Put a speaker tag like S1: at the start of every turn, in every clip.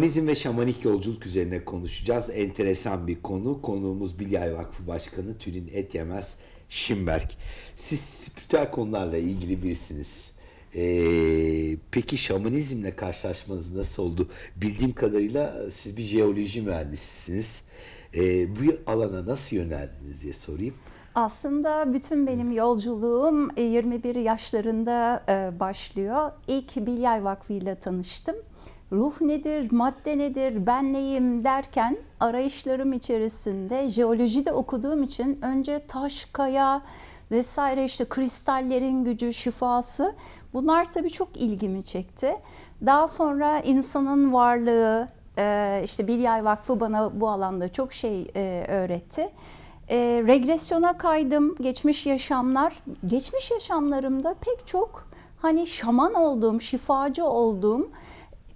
S1: Şamanizm ve şamanik yolculuk üzerine konuşacağız. Enteresan bir konu. Konuğumuz Bilyay Vakfı Başkanı Tülin Etyemez Şimberk. Siz spiritüel konularla ilgili birisiniz. Ee, peki şamanizmle karşılaşmanız nasıl oldu? Bildiğim kadarıyla siz bir jeoloji mühendisisiniz. Ee, bu alana nasıl yöneldiniz diye sorayım.
S2: Aslında bütün benim yolculuğum 21 yaşlarında e, başlıyor. İlk Bilyay Vakfı ile tanıştım. Ruh nedir, madde nedir, ben neyim derken arayışlarım içerisinde jeolojide okuduğum için önce taş, kaya vesaire işte kristallerin gücü, şifası bunlar tabii çok ilgimi çekti. Daha sonra insanın varlığı, e, işte Bilyay Vakfı bana bu alanda çok şey e, öğretti. E, regresyona kaydım, geçmiş yaşamlar. Geçmiş yaşamlarımda pek çok hani şaman olduğum, şifacı olduğum,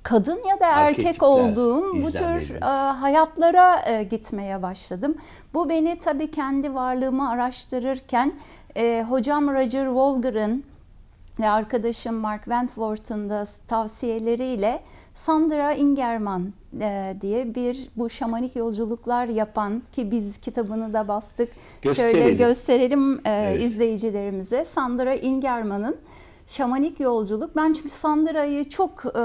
S2: kadın ya da erkek
S1: Arketipler,
S2: olduğum bu tür e, hayatlara e, gitmeye başladım. Bu beni tabii kendi varlığımı araştırırken e, hocam Roger Wolger'ın ve arkadaşım Mark Wentworth'un da tavsiyeleriyle Sandra Ingerman e, diye bir bu şamanik yolculuklar yapan ki biz kitabını da bastık. Şöyle
S1: Gösterelim.
S2: gösterelim e,
S1: Evet.
S2: izleyicilerimize. Sandra Ingerman'ın Şamanik Yolculuk. Ben çünkü Sandra'yı çok e,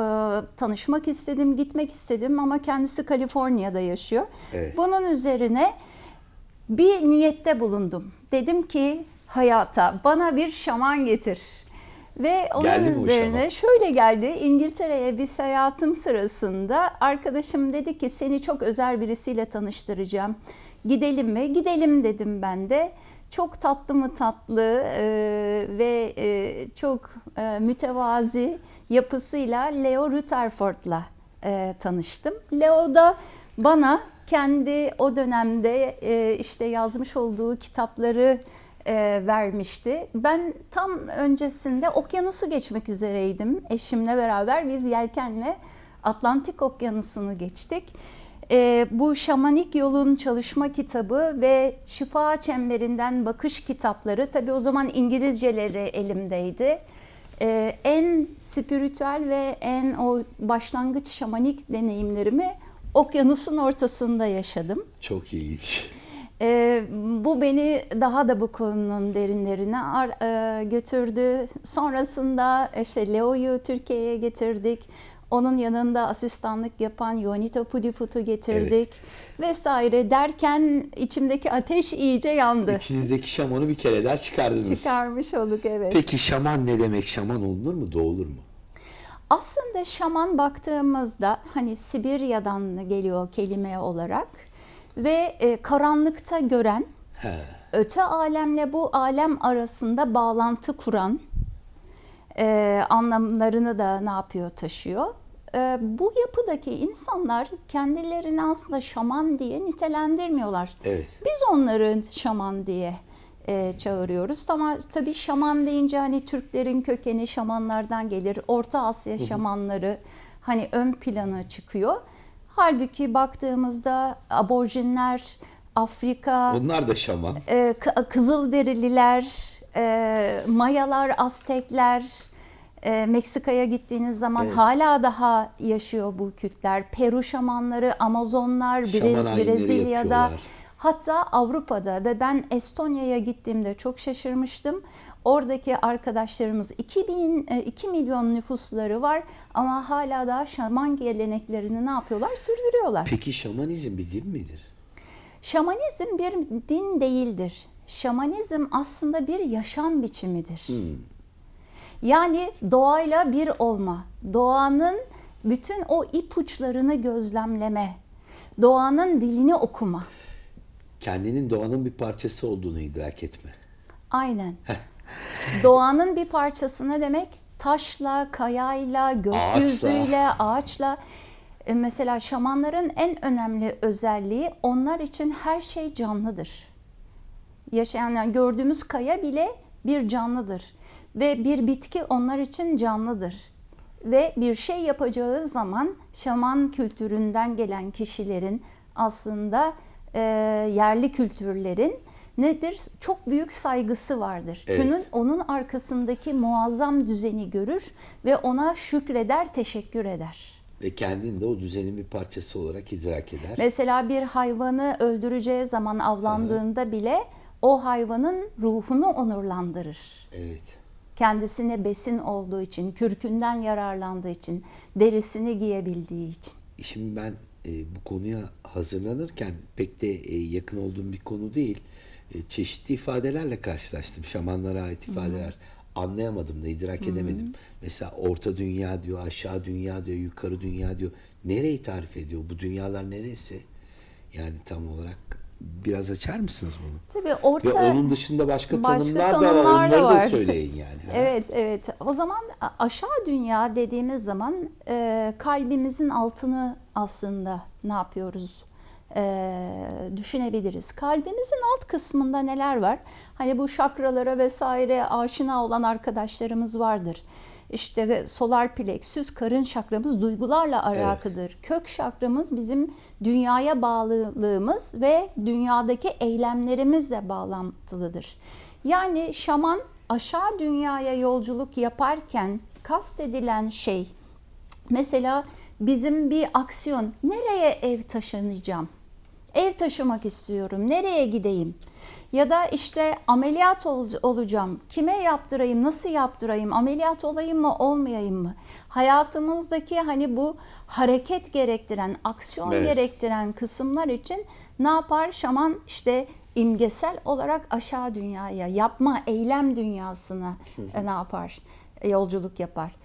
S2: tanışmak istedim, gitmek istedim ama kendisi Kaliforniya'da yaşıyor.
S1: Evet.
S2: Bunun üzerine bir niyette bulundum. Dedim ki hayata bana bir şaman getir. Ve onun
S1: Geldi
S2: üzerine şöyle geldi. İngiltere'ye bir seyahatim sırasında arkadaşım dedi ki seni çok özel birisiyle tanıştıracağım. Gidelim mi? Gidelim dedim ben de. Çok tatlı mı tatlı e, ve e, çok e, mütevazi yapısıyla Leo Rutherford'la e, tanıştım. Leo da bana kendi o dönemde e, işte yazmış olduğu kitapları e, vermişti. Ben tam öncesinde okyanusu geçmek üzereydim. Eşimle beraber biz yelkenle Atlantik Okyanusu'nu geçtik. E, bu şamanik yolun çalışma kitabı ve şifa çemberinden bakış kitapları tabii o zaman İngilizceleri elimdeydi. E, en spiritüel ve en o başlangıç şamanik deneyimlerimi okyanusun ortasında yaşadım.
S1: Çok ilginç.
S2: Ee, bu beni daha da bu konunun derinlerine ar- e, götürdü. Sonrasında işte Leo'yu Türkiye'ye getirdik. Onun yanında asistanlık yapan Yonita Pudifut'u getirdik vesaire derken içimdeki ateş iyice yandı.
S1: İçinizdeki şamanı bir kere daha çıkardınız.
S2: Çıkarmış olduk evet.
S1: Peki şaman ne demek? Şaman olunur mu? Doğulur mu?
S2: Aslında şaman baktığımızda hani Sibirya'dan geliyor kelime olarak ve e, karanlıkta gören,
S1: He.
S2: öte alemle bu alem arasında bağlantı kuran e, anlamlarını da ne yapıyor taşıyor. E, bu yapıdaki insanlar kendilerini aslında şaman diye nitelendirmiyorlar.
S1: Evet.
S2: Biz onları şaman diye e, çağırıyoruz. Ama tabii şaman deyince hani Türklerin kökeni şamanlardan gelir. Orta Asya şamanları hani ön plana çıkıyor. Halbuki baktığımızda aborjinler, Afrika,
S1: Bunlar da şaman.
S2: e, Kızılderililer, e, Mayalar, Aztekler, e, Meksika'ya gittiğiniz zaman
S1: Evet.
S2: hala daha yaşıyor bu kültler. Peru şamanları, Amazonlar,
S1: Şaman
S2: Brezilya'da,
S1: yapıyorlar.
S2: hatta Avrupa'da ve ben Estonya'ya gittiğimde çok şaşırmıştım. Oradaki arkadaşlarımız 2000 e, 2 milyon nüfusları var ama hala daha şaman geleneklerini ne yapıyorlar? Sürdürüyorlar.
S1: Peki şamanizm bir din midir?
S2: Şamanizm bir din değildir. Şamanizm aslında bir yaşam biçimidir. Yani doğayla bir olma, doğanın bütün o ipuçlarını gözlemleme, doğanın dilini okuma.
S1: Kendinin doğanın bir parçası olduğunu idrak etme.
S2: Aynen. Doğanın bir parçası ne demek? Taşla, kayayla, gökyüzüyle, ağaçla. E, Mesela şamanların en önemli özelliği onlar için her şey canlıdır. Yaşayan yani gördüğümüz kaya bile bir canlıdır ve bir bitki onlar için canlıdır. Ve bir şey yapacağı zaman şaman kültüründen gelen kişilerin aslında e, yerli kültürlerin nedir? Çok büyük saygısı vardır.
S1: Evet.
S2: Çünkü onun arkasındaki muazzam düzeni görür ve ona şükreder, teşekkür eder.
S1: Ve kendini de o düzenin bir parçası olarak idrak eder.
S2: Mesela bir hayvanı öldüreceği zaman avlandığında bile o hayvanın ruhunu onurlandırır.
S1: Evet.
S2: Kendisine besin olduğu için, kürkünden yararlandığı için, derisini giyebildiği için.
S1: Şimdi ben e, bu konuya hazırlanırken pek de e, yakın olduğum bir konu değil. E, çeşitli ifadelerle karşılaştım. Şamanlara ait ifadeler. Anlayamadım da idrak edemedim. Mesela orta dünya diyor, aşağı dünya diyor, yukarı dünya diyor. Nereyi tarif ediyor? Bu dünyalar neresi? Yani tam olarak biraz açar mısınız bunu?
S2: Tabii orta...
S1: Ve onun dışında başka,
S2: başka
S1: tanımlar, da var.
S2: tanımlar da
S1: Onları da
S2: var.
S1: söyleyin yani. Ha?
S2: Evet, evet. O zaman aşağı dünya dediğimiz zaman e, kalbimizin altını aslında ne yapıyoruz? E, düşünebiliriz. Kalbimizin alt kısmında neler var? Hani bu şakralara vesaire aşina olan arkadaşlarımız vardır. İşte solar plexus, karın şakramız duygularla alakalıdır. Kök şakramız bizim dünyaya bağlılığımız ve dünyadaki eylemlerimizle bağlantılıdır. Yani şaman aşağı dünyaya yolculuk yaparken kastedilen şey mesela bizim bir aksiyon nereye ev taşınacağım? Ev taşımak istiyorum. Nereye gideyim? Ya da işte ameliyat ol- olacağım. Kime yaptırayım? Nasıl yaptırayım? Ameliyat olayım mı, olmayayım mı? Hayatımızdaki hani bu hareket gerektiren, aksiyon
S1: Evet.
S2: gerektiren kısımlar için ne yapar? Şaman işte imgesel olarak aşağı dünyaya, yapma, eylem dünyasına e, ne yapar? E, Yolculuk yapar.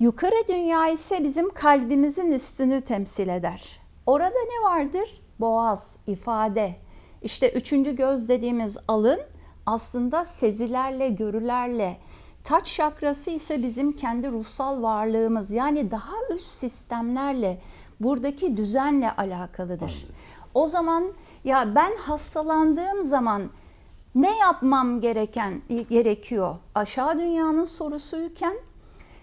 S2: Yukarı dünya ise bizim kalbimizin üstünü temsil eder. Orada ne vardır? Boğaz, ifade. İşte üçüncü göz dediğimiz alın aslında sezilerle, görülerle, taç şakrası ise bizim kendi ruhsal varlığımız yani daha üst sistemlerle, buradaki düzenle alakalıdır. O zaman ya ben hastalandığım zaman ne yapmam gereken gerekiyor? Aşağı dünyanın sorusuyken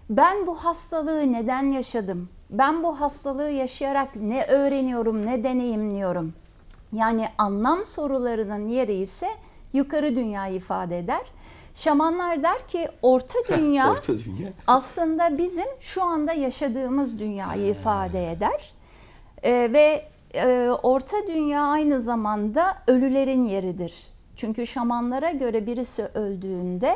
S2: ben bu hastalığı neden yaşadım? Ben bu hastalığı yaşayarak ne öğreniyorum, ne deneyimliyorum? Yani anlam sorularının yeri ise yukarı dünya ifade eder. Şamanlar der ki orta dünya
S1: Orta dünya.
S2: aslında bizim şu anda yaşadığımız dünyayı ifade eder. Ee, ve e, orta dünya aynı zamanda ölülerin yeridir. Çünkü şamanlara göre birisi öldüğünde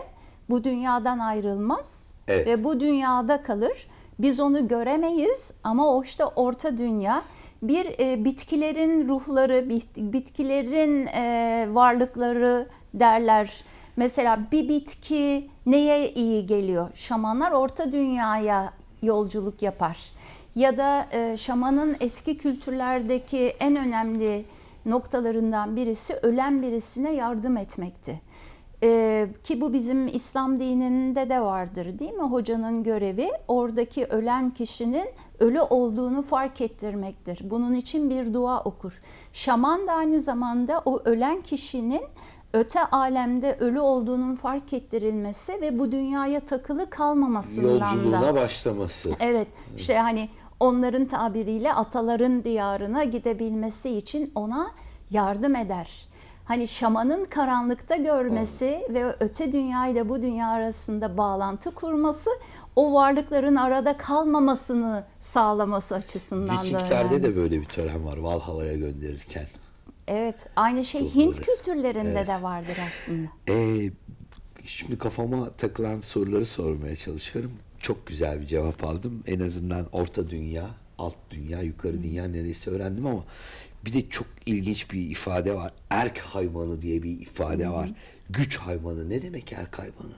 S2: bu dünyadan ayrılmaz
S1: Evet.
S2: ve bu dünyada kalır. Biz onu göremeyiz ama o işte orta dünya bir e, bitkilerin ruhları, bit- bitkilerin e, varlıkları derler. Mesela bir bitki neye iyi geliyor? Şamanlar orta dünyaya yolculuk yapar. Ya da e, şamanın eski kültürlerdeki en önemli noktalarından birisi ölen birisine yardım etmekti. Ee, ki bu bizim İslam dininde de vardır değil mi? Hocanın görevi oradaki ölen kişinin ölü olduğunu fark ettirmektir. Bunun için bir dua okur. Şaman da aynı zamanda o ölen kişinin öte alemde ölü olduğunun fark ettirilmesi ve bu dünyaya takılı kalmamasından da.
S1: Yolculuğuna başlaması.
S2: Evet işte hani onların tabiriyle ataların diyarına gidebilmesi için ona yardım eder. Hani şamanın karanlıkta görmesi ve öte dünya ile bu dünya arasında bağlantı kurması o varlıkların arada kalmamasını sağlaması açısından da
S1: Vikinglerde de böyle bir tören var Valhalla'ya gönderirken.
S2: Evet aynı şey
S1: Çok
S2: Hint kültürlerinde
S1: Evet.
S2: de vardır aslında.
S1: Ee, şimdi kafama takılan soruları sormaya çalışıyorum. Çok güzel bir cevap aldım. En azından orta dünya, alt dünya, yukarı dünya neresi öğrendim ama bir de çok ilginç bir ifade var. Erk hayvanı diye bir ifade var. Güç hayvanı. Ne demek erk hayvanı?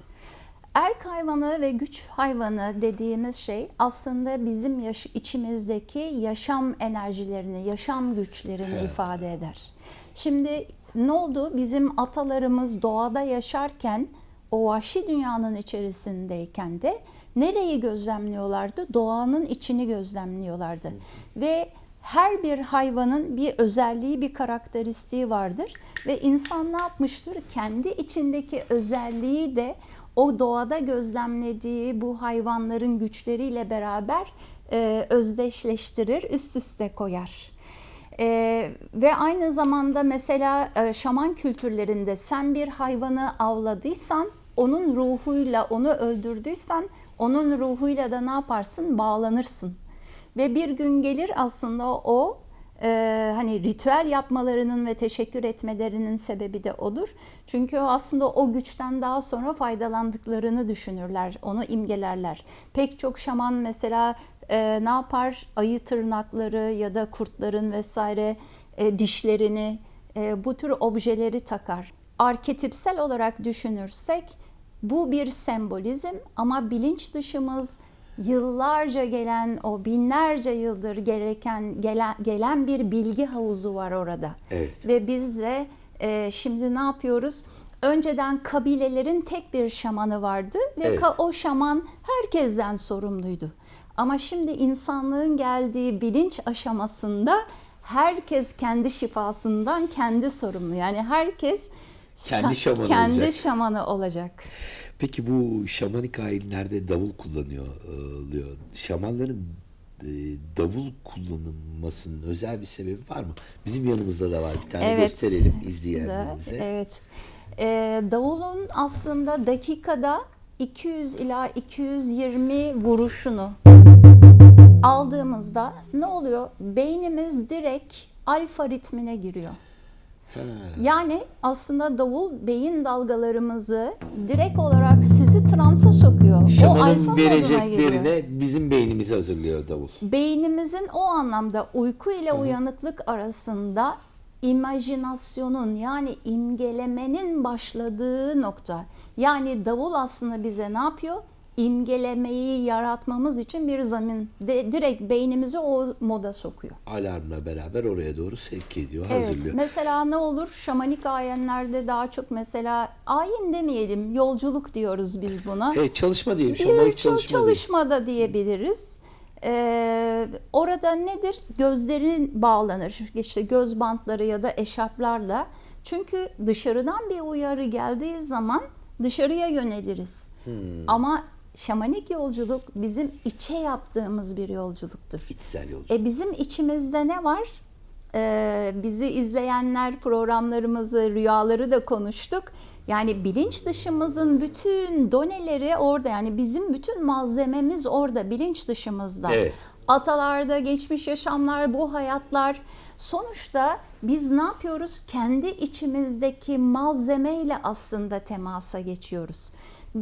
S2: Erk hayvanı ve güç hayvanı dediğimiz şey aslında bizim yaş- içimizdeki yaşam enerjilerini, yaşam güçlerini ifade eder. Şimdi ne oldu? Bizim atalarımız doğada yaşarken o vahşi dünyanın içerisindeyken de nereyi gözlemliyorlardı? Doğanın içini gözlemliyorlardı. Ve her bir hayvanın bir özelliği, bir karakteristiği vardır ve insan ne yapmıştır? Kendi içindeki özelliği de o doğada gözlemlediği bu hayvanların güçleriyle beraber e, özdeşleştirir, üst üste koyar. E, ve aynı zamanda mesela e, şaman kültürlerinde sen bir hayvanı avladıysan, onun ruhuyla onu öldürdüysen, onun ruhuyla da ne yaparsın? Bağlanırsın. Ve bir gün gelir aslında o e, hani ritüel yapmalarının ve teşekkür etmelerinin sebebi de odur. Çünkü aslında o güçten daha sonra faydalandıklarını düşünürler, onu imgelerler. Pek çok şaman mesela e, ne yapar? Ayı tırnakları ya da kurtların vesaire e, dişlerini e, bu tür objeleri takar. Arketipsel olarak düşünürsek bu bir sembolizm ama bilinç dışımız yıllarca gelen o binlerce yıldır gereken gelen, gelen bir bilgi havuzu var orada.
S1: Evet.
S2: Ve biz de e, şimdi ne yapıyoruz? Önceden kabilelerin tek bir şamanı vardı ve
S1: Evet.
S2: o şaman herkesten sorumluydu. Ama şimdi insanlığın geldiği bilinç aşamasında herkes kendi şifasından kendi sorumlu. Yani herkes
S1: Kendi
S2: şa-
S1: şamanı
S2: kendi
S1: olacak.
S2: şamanı olacak.
S1: Peki bu şamanik ayinlerde davul kullanıyor. oluyor. Şamanların e, davul kullanılmasının özel bir sebebi var mı? Bizim yanımızda da var. Bir tane
S2: Evet.
S1: gösterelim izleyenlerimize.
S2: Evet. Ee, davulun aslında dakikada 200 ila 220 vuruşunu aldığımızda ne oluyor? Beynimiz direkt alfa ritmine giriyor. Yani aslında davul beyin dalgalarımızı direkt olarak sizi transa sokuyor. o alfa
S1: Şamanın
S2: moduna giriyor.
S1: vereceklerine bizim beynimizi hazırlıyor davul.
S2: Beynimizin o anlamda uyku ile uyanıklık arasında imajinasyonun yani imgelemenin başladığı nokta. Yani davul aslında bize ne yapıyor? İmgelemeyi yaratmamız için bir zemin. De, direkt beynimizi o moda sokuyor.
S1: Alarmla beraber oraya doğru sevk ediyor,
S2: Evet.
S1: hazırlıyor.
S2: Mesela ne olur? Şamanik ayinlerde daha çok mesela ayin demeyelim, yolculuk diyoruz biz buna.
S1: Evet, çalışma diyelim. Şamanik
S2: çal-
S1: çalışma,
S2: çalışmada diyebiliriz. Ee, orada nedir? Gözlerin bağlanır. İşte göz bantları ya da eşarplarla. Çünkü dışarıdan bir uyarı geldiği zaman dışarıya yöneliriz.
S1: Hmm.
S2: Ama şamanik yolculuk bizim içe yaptığımız bir yolculuktur.
S1: İçsel yolculuk.
S2: E bizim içimizde ne var? Ee, bizi izleyenler programlarımızı, rüyaları da konuştuk. Yani bilinç dışımızın bütün doneleri orada. Yani bizim bütün malzememiz orada, bilinç dışımızda.
S1: Evet.
S2: Atalarda geçmiş yaşamlar, bu hayatlar. Sonuçta biz ne yapıyoruz? Kendi içimizdeki malzemeyle aslında temasa geçiyoruz.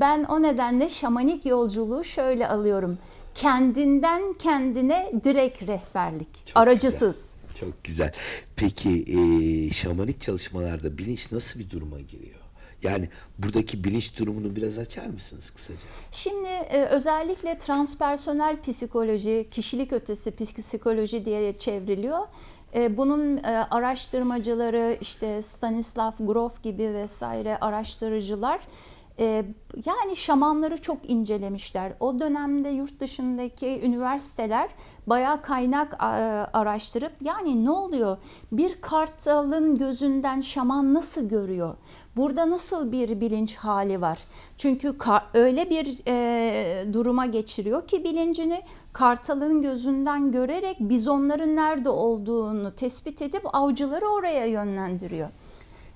S2: Ben o nedenle şamanik yolculuğu şöyle alıyorum. Kendinden kendine direkt rehberlik.
S1: Çok
S2: aracısız.
S1: Güzel. Çok güzel. Peki e, şamanik çalışmalarda bilinç nasıl bir duruma giriyor? Yani buradaki bilinç durumunu biraz açar mısınız kısaca?
S2: Şimdi e, özellikle transpersonel psikoloji, kişilik ötesi psikoloji diye çevriliyor. E, bunun e, araştırmacıları işte Stanislav Grof gibi vesaire araştırıcılar e, yani şamanları çok incelemişler. O dönemde yurt dışındaki üniversiteler bayağı kaynak araştırıp yani ne oluyor? Bir kartalın gözünden şaman nasıl görüyor? Burada nasıl bir bilinç hali var? Çünkü öyle bir e, duruma geçiriyor ki bilincini kartalın gözünden görerek bizonların nerede olduğunu tespit edip avcıları oraya yönlendiriyor.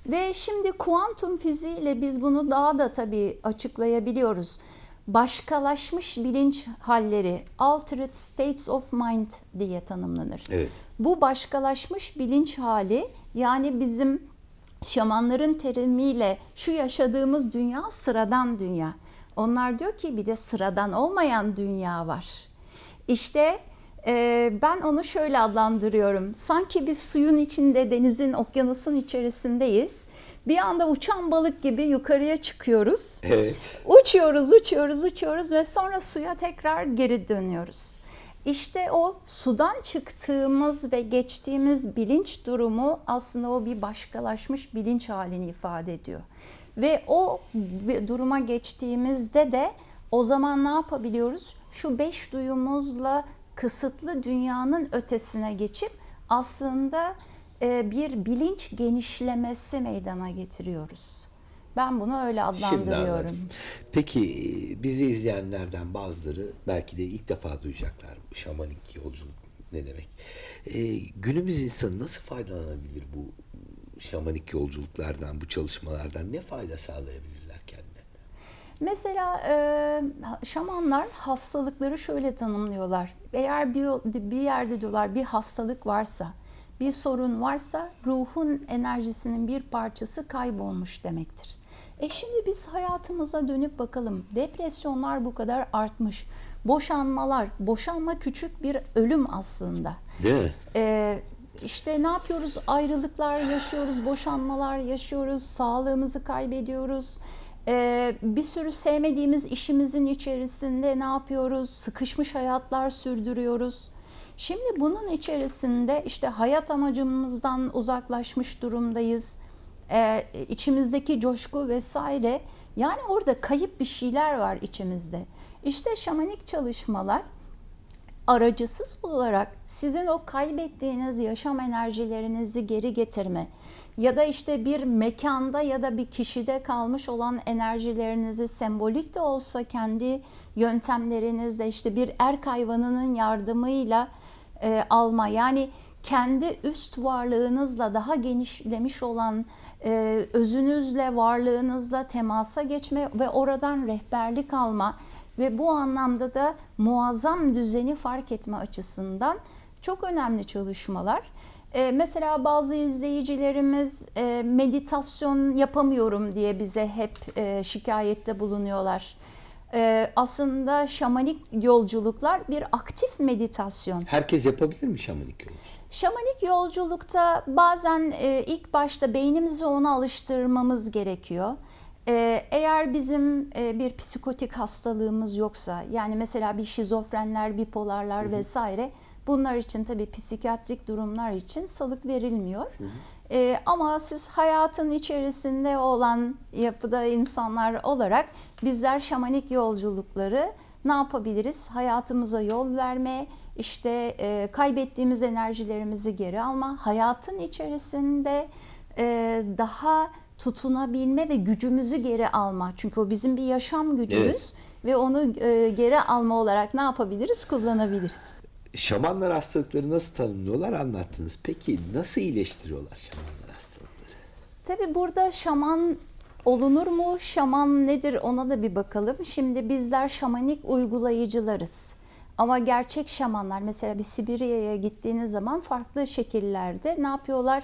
S2: Ve şimdi kuantum fiziğiyle biz bunu daha da tabii açıklayabiliyoruz. Başkalaşmış bilinç halleri, altered states of mind diye tanımlanır.
S1: Evet.
S2: Bu başkalaşmış bilinç hali yani bizim şamanların terimiyle şu yaşadığımız dünya sıradan dünya. Onlar diyor ki bir de sıradan olmayan dünya var. İşte e, ben onu şöyle adlandırıyorum. Sanki biz suyun içinde, denizin, okyanusun içerisindeyiz. Bir anda uçan balık gibi yukarıya çıkıyoruz.
S1: Evet.
S2: Uçuyoruz, uçuyoruz, uçuyoruz ve sonra suya tekrar geri dönüyoruz. İşte o sudan çıktığımız ve geçtiğimiz bilinç durumu aslında o bir başkalaşmış bilinç halini ifade ediyor. Ve o duruma geçtiğimizde de o zaman ne yapabiliyoruz? Şu beş duyumuzla kısıtlı dünyanın ötesine geçip aslında e, bir bilinç genişlemesi meydana getiriyoruz. Ben bunu öyle
S1: Şimdi
S2: adlandırıyorum.
S1: anladım. Peki bizi izleyenlerden bazıları belki de ilk defa duyacaklar şamanik yolculuk ne demek. E, günümüz insanı nasıl faydalanabilir bu şamanik yolculuklardan, bu çalışmalardan? Ne fayda kendilerine?
S2: Mesela e, şamanlar hastalıkları şöyle tanımlıyorlar. Eğer bir, bir yerde diyorlar bir hastalık varsa, bir sorun varsa ruhun enerjisinin bir parçası kaybolmuş demektir. E şimdi biz hayatımıza dönüp bakalım. Depresyonlar bu kadar artmış. Boşanmalar, boşanma küçük bir ölüm aslında.
S1: Değil mi?
S2: Ee, işte ne yapıyoruz? Ayrılıklar yaşıyoruz, boşanmalar yaşıyoruz, sağlığımızı kaybediyoruz. Ee, bir sürü sevmediğimiz işimizin içerisinde ne yapıyoruz? Sıkışmış hayatlar sürdürüyoruz. Şimdi bunun içerisinde işte hayat amacımızdan uzaklaşmış durumdayız. Ee, içimizdeki coşku vesaire. Yani orada kayıp bir şeyler var içimizde. İşte şamanik çalışmalar aracısız olarak sizin o kaybettiğiniz yaşam enerjilerinizi geri getirme ya da işte bir mekanda ya da bir kişide kalmış olan enerjilerinizi sembolik de olsa kendi yöntemlerinizle işte bir erk hayvanının yardımıyla e, alma yani kendi üst varlığınızla daha genişlemiş olan e, özünüzle varlığınızla temasa geçme ve oradan rehberlik alma ve bu anlamda da muazzam düzeni fark etme açısından çok önemli çalışmalar. Ee, mesela bazı izleyicilerimiz e, meditasyon yapamıyorum diye bize hep e, şikayette bulunuyorlar. E, aslında şamanik yolculuklar bir aktif meditasyon.
S1: Herkes yapabilir mi şamanik yolculuk?
S2: Şamanik yolculukta bazen e, ilk başta beynimizi ona alıştırmamız gerekiyor. E, eğer bizim e, bir psikotik hastalığımız yoksa, yani mesela bir şizofrenler, bipolarlar vesaire, bunlar için tabii psikiyatrik durumlar için salık verilmiyor. E, ama siz hayatın içerisinde olan yapıda insanlar olarak bizler şamanik yolculukları ne yapabiliriz? Hayatımıza yol verme, işte e, kaybettiğimiz enerjilerimizi geri alma, hayatın içerisinde e, daha tutunabilme ve gücümüzü geri alma. Çünkü o bizim bir yaşam gücümüz
S1: Evet.
S2: ve onu e, geri alma olarak ne yapabiliriz? Kullanabiliriz.
S1: Şamanlar hastalıkları nasıl tanımlıyorlar anlattınız. Peki nasıl iyileştiriyorlar şamanlar hastalıkları?
S2: Tabi burada şaman olunur mu? Şaman nedir ona da bir bakalım. Şimdi bizler şamanik uygulayıcılarız. Ama gerçek şamanlar mesela bir Sibirya'ya gittiğiniz zaman farklı şekillerde ne yapıyorlar?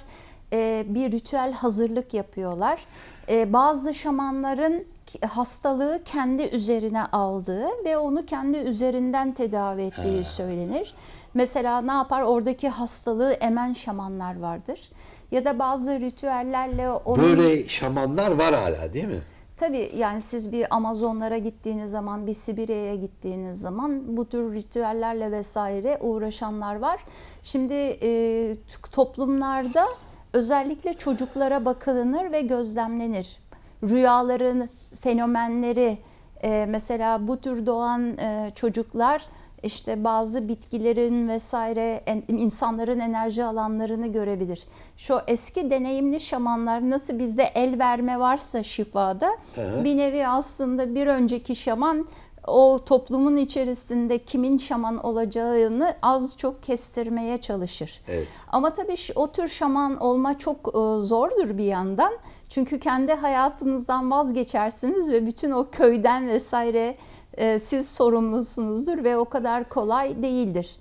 S2: Ee, bir ritüel hazırlık yapıyorlar. Ee, bazı şamanların hastalığı kendi üzerine aldığı ve onu kendi üzerinden tedavi ettiği söylenir. Mesela ne yapar? Oradaki hastalığı emen şamanlar vardır. Ya da bazı ritüellerle onun...
S1: Böyle şamanlar var hala değil mi?
S2: Tabii yani siz bir Amazonlara gittiğiniz zaman, bir Sibirya'ya gittiğiniz zaman bu tür ritüellerle vesaire uğraşanlar var. Şimdi e, toplumlarda özellikle çocuklara bakılınır ve gözlemlenir. Rüyaların fenomenleri, e, mesela bu tür doğan e, çocuklar işte bazı bitkilerin vesaire en- insanların enerji alanlarını görebilir. Şu eski deneyimli şamanlar nasıl bizde el verme varsa şifada
S1: Hı.
S2: bir nevi aslında bir önceki şaman o toplumun içerisinde kimin şaman olacağını az çok kestirmeye çalışır.
S1: Evet.
S2: Ama tabii o tür şaman olma çok e, zordur bir yandan. Çünkü kendi hayatınızdan vazgeçersiniz ve bütün o köyden vesaire e, siz sorumlusunuzdur ve o kadar kolay değildir.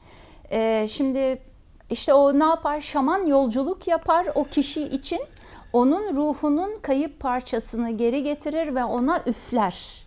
S2: E, şimdi işte o ne yapar? Şaman yolculuk yapar o kişi için. Onun ruhunun kayıp parçasını geri getirir ve ona üfler.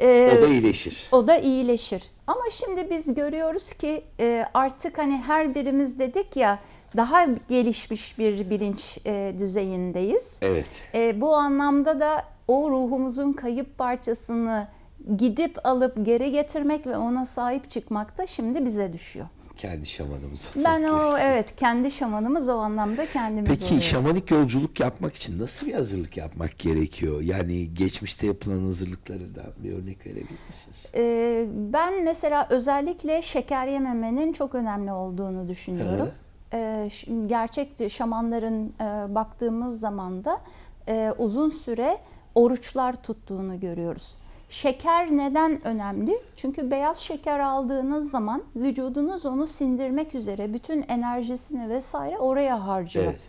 S2: E,
S1: O da iyileşir.
S2: o da iyileşir. Ama şimdi biz görüyoruz ki e, artık hani her birimiz dedik ya daha gelişmiş bir bilinç e, düzeyindeyiz.
S1: Evet.
S2: E, bu anlamda da o ruhumuzun kayıp parçasını gidip alıp geri getirmek ve ona sahip çıkmak da şimdi bize düşüyor.
S1: Kendi şamanımız.
S2: Ben o evet kendi şamanımız o anlamda kendimiz
S1: Peki
S2: oluyoruz.
S1: şamanik yolculuk yapmak için nasıl bir hazırlık yapmak gerekiyor? Yani geçmişte yapılan hazırlıklardan bir örnek verebilir misiniz?
S2: Ee, ben mesela özellikle şeker yememenin çok önemli olduğunu düşünüyorum. Ee, gerçek şamanların e, baktığımız zaman da e, uzun süre oruçlar tuttuğunu görüyoruz. Şeker neden önemli? Çünkü beyaz şeker aldığınız zaman vücudunuz onu sindirmek üzere bütün enerjisini vesaire oraya harcıyor.
S1: Evet.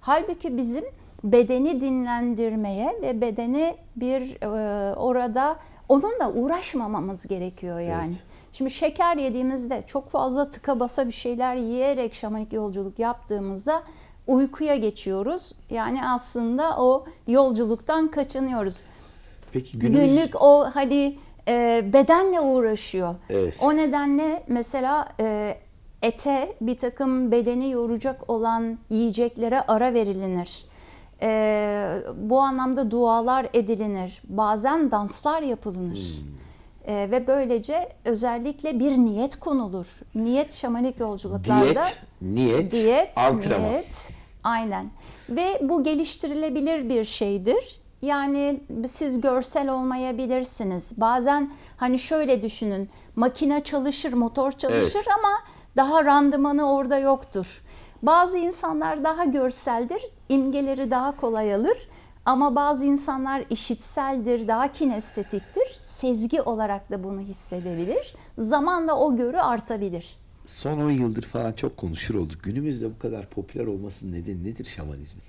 S2: Halbuki bizim bedeni dinlendirmeye ve bedeni bir e, orada onunla uğraşmamamız gerekiyor yani.
S1: Evet.
S2: Şimdi şeker yediğimizde çok fazla tıka basa bir şeyler yiyerek şamanik yolculuk yaptığımızda uykuya geçiyoruz. Yani aslında o yolculuktan kaçınıyoruz.
S1: Peki günümüz...
S2: Günlük o hani e, bedenle uğraşıyor.
S1: Evet.
S2: O nedenle mesela e, ete bir takım bedeni yoracak olan yiyeceklere ara verilinir. E, bu anlamda dualar edilinir. Bazen danslar yapılır. E, ve böylece özellikle bir niyet konulur. Niyet şamanik yolculuklarda.
S1: Diyet, niyet,
S2: Diyet,
S1: antrenman.
S2: niyet. Aynen. Ve bu geliştirilebilir bir şeydir. Yani siz görsel olmayabilirsiniz. Bazen hani şöyle düşünün. Makine çalışır, motor çalışır
S1: Evet.
S2: ama daha randımanı orada yoktur. Bazı insanlar daha görseldir, imgeleri daha kolay alır. Ama bazı insanlar işitseldir, daha kinestetiktir. Sezgi olarak da bunu hissedebilir. Zamanla o görü artabilir.
S1: Son 10 yıldır falan çok konuşur olduk. Günümüzde bu kadar popüler olmasının nedeni nedir şamanizmin?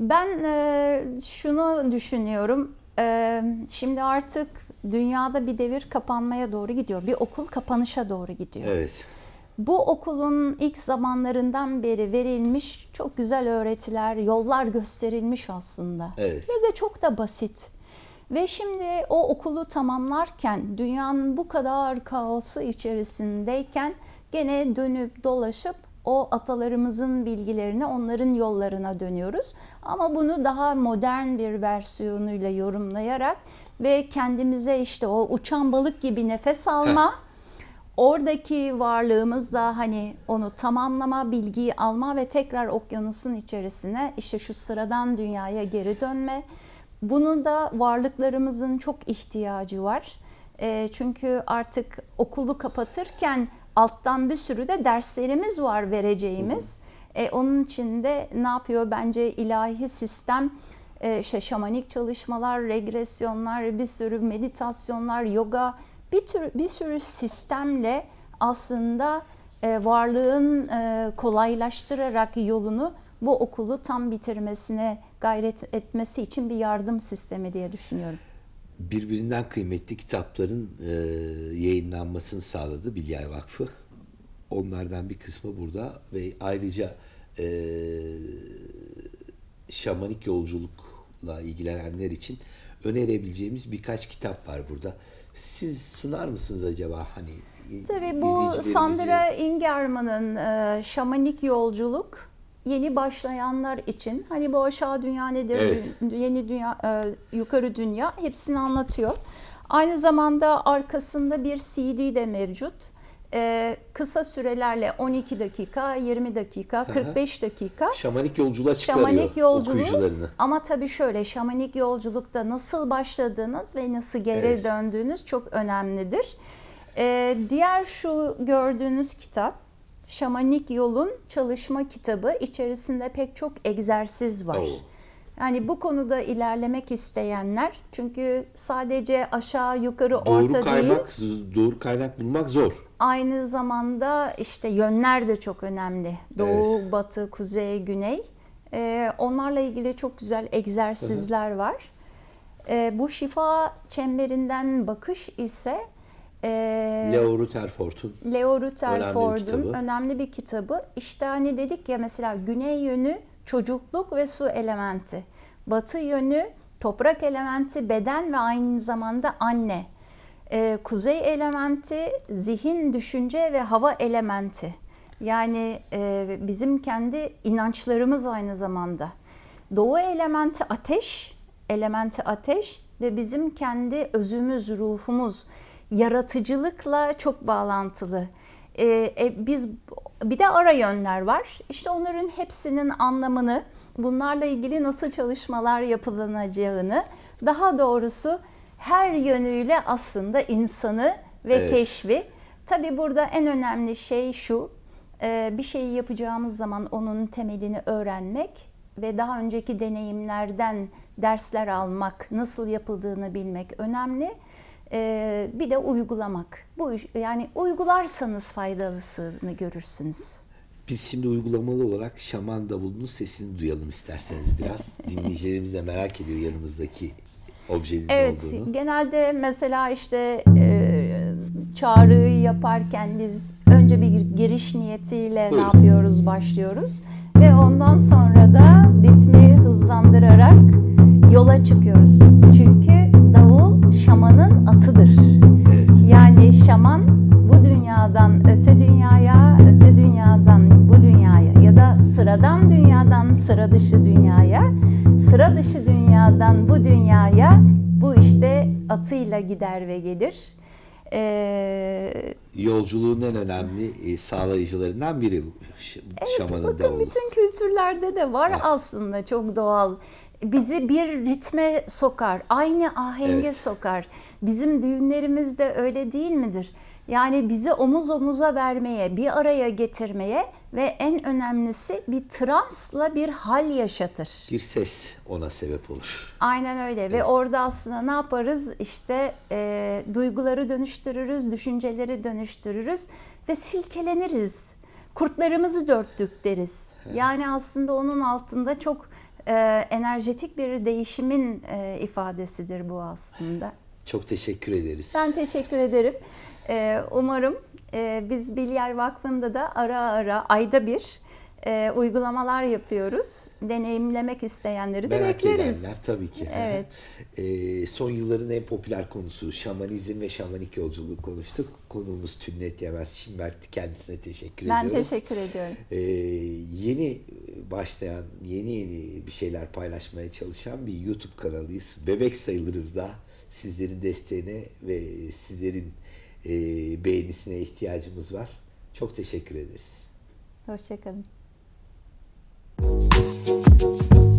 S2: Ben e, şunu düşünüyorum. E, şimdi artık dünyada bir devir kapanmaya doğru gidiyor. Bir okul kapanışa doğru gidiyor.
S1: Evet.
S2: Bu okulun ilk zamanlarından beri verilmiş çok güzel öğretiler, yollar gösterilmiş aslında.
S1: Evet.
S2: Ve de çok da basit. Ve şimdi o okulu tamamlarken dünyanın bu kadar kaosu içerisindeyken gene dönüp dolaşıp o atalarımızın bilgilerine, onların yollarına dönüyoruz. Ama bunu daha modern bir versiyonuyla yorumlayarak ve kendimize işte o uçan balık gibi nefes alma, oradaki varlığımızla hani onu tamamlama, bilgiyi alma ve tekrar okyanusun içerisine işte şu sıradan dünyaya geri dönme. Bunu da varlıklarımızın çok ihtiyacı var. E, çünkü artık okulu kapatırken alttan bir sürü de derslerimiz var vereceğimiz. E, onun için de ne yapıyor bence ilahi sistem e, işte şamanik çalışmalar, regresyonlar, bir sürü meditasyonlar, yoga bir tür bir sürü sistemle aslında e, varlığın e, kolaylaştırarak yolunu bu okulu tam bitirmesine gayret etmesi için bir yardım sistemi diye düşünüyorum.
S1: Birbirinden kıymetli kitapların e, yayınlanmasını sağladı Bilyay Vakfı. Onlardan bir kısmı burada ve ayrıca e, şamanik yolculukla ilgilenenler için önerebileceğimiz birkaç kitap var burada. Siz sunar mısınız acaba hani
S2: Tabii bu? Sandra Ingerman'ın e, şamanik yolculuk yeni başlayanlar için hani bu aşağı dünya nedir,
S1: Evet.
S2: yeni dünya, e, yukarı dünya hepsini anlatıyor. Aynı zamanda arkasında bir CD de mevcut. E, kısa sürelerle 12 dakika, 20 dakika, 45 dakika
S1: Şamanik yolculuğa çıkarıyor
S2: şamanik yolculuğu ama tabii şöyle şamanik yolculukta nasıl başladığınız ve nasıl geri
S1: Evet.
S2: döndüğünüz çok önemlidir. Ee, diğer şu gördüğünüz kitap Şamanik Yolun Çalışma Kitabı içerisinde pek çok egzersiz var.
S1: Oo.
S2: Yani bu konuda ilerlemek isteyenler çünkü sadece aşağı yukarı
S1: Doğru
S2: orta değil
S1: kaynak, doğru kaynak bulmak zor.
S2: Aynı zamanda işte yönler de çok önemli. Doğu, batı, kuzey, güney. Ee, onlarla ilgili çok güzel egzersizler var. Ee, bu şifa çemberinden bakış ise e,
S1: Leo Rutherford'un
S2: Leo
S1: Önemli
S2: Rutherford'un
S1: kitabı.
S2: önemli bir kitabı. İşte hani dedik ya mesela güney yönü çocukluk ve su elementi. Batı yönü toprak elementi, beden ve aynı zamanda anne. Ee, kuzey elementi zihin, düşünce ve hava elementi. Yani e, bizim kendi inançlarımız aynı zamanda. Doğu elementi ateş, elementi ateş ve bizim kendi özümüz, ruhumuz yaratıcılıkla çok bağlantılı. Ee, e, biz bir de ara yönler var. İşte onların hepsinin anlamını, bunlarla ilgili nasıl çalışmalar yapılanacağını, daha doğrusu her yönüyle aslında insanı ve
S1: Evet.
S2: keşfi. Tabii burada en önemli şey şu, e, bir şeyi yapacağımız zaman onun temelini öğrenmek ve daha önceki deneyimlerden dersler almak, nasıl yapıldığını bilmek önemli. E, Bir de uygulamak. Bu yani uygularsanız faydalısını görürsünüz.
S1: Biz şimdi uygulamalı olarak şaman davulunun sesini duyalım isterseniz biraz. Dinleyicilerimiz de merak ediyor yanımızdaki objenin
S2: Evet,
S1: olduğunu.
S2: genelde mesela işte e, çağrıyı yaparken biz önce bir giriş niyetiyle
S1: Buyurun.
S2: ne yapıyoruz, başlıyoruz ve ondan sonra da ritmi hızlandırarak yola çıkıyoruz. Çünkü şamanın atıdır.
S1: Evet.
S2: Yani şaman bu dünyadan öte dünyaya, öte dünyadan bu dünyaya ya da sıradan dünyadan sıra dışı dünyaya, sıra dışı dünyadan bu dünyaya bu işte atıyla gider ve gelir. Ee,
S1: Yolculuğun en önemli e, sağlayıcılarından biri bu şamanın
S2: bakın
S1: davulu.
S2: bütün kültürlerde de var
S1: Evet.
S2: aslında çok doğal. Bizi bir ritme sokar, aynı ahenge
S1: Evet.
S2: sokar. Bizim düğünlerimizde öyle değil midir? Yani bizi omuz omuza vermeye, bir araya getirmeye ve en önemlisi bir transla bir hal yaşatır.
S1: Bir ses ona sebep olur.
S2: Aynen öyle ve orada aslında ne yaparız? İşte e, duyguları dönüştürürüz, düşünceleri dönüştürürüz ve silkeleniriz. Kurtlarımızı dörttük deriz. Yani aslında onun altında çok e, enerjetik bir değişimin e, ifadesidir bu aslında.
S1: Çok teşekkür ederiz.
S2: Ben teşekkür ederim. E, umarım e, biz Bilyay Vakfı'nda da ara ara ayda bir e, uygulamalar yapıyoruz. Deneyimlemek isteyenleri de
S1: Merak
S2: bekleriz.
S1: edenler tabii ki.
S2: Evet.
S1: Ee, son yılların en popüler konusu şamanizm ve şamanik yolculuk konuştuk. Konuğumuz Tünnet Yemez Şimberk'ti. Kendisine teşekkür
S2: Ben
S1: ediyoruz.
S2: teşekkür ediyorum.
S1: Ee, yeni başlayan, yeni yeni bir şeyler paylaşmaya çalışan bir YouTube kanalıyız. Bebek sayılırız da sizlerin desteğine ve sizlerin e, beğenisine ihtiyacımız var. Çok teşekkür ederiz.
S2: Hoşçakalın. あっ!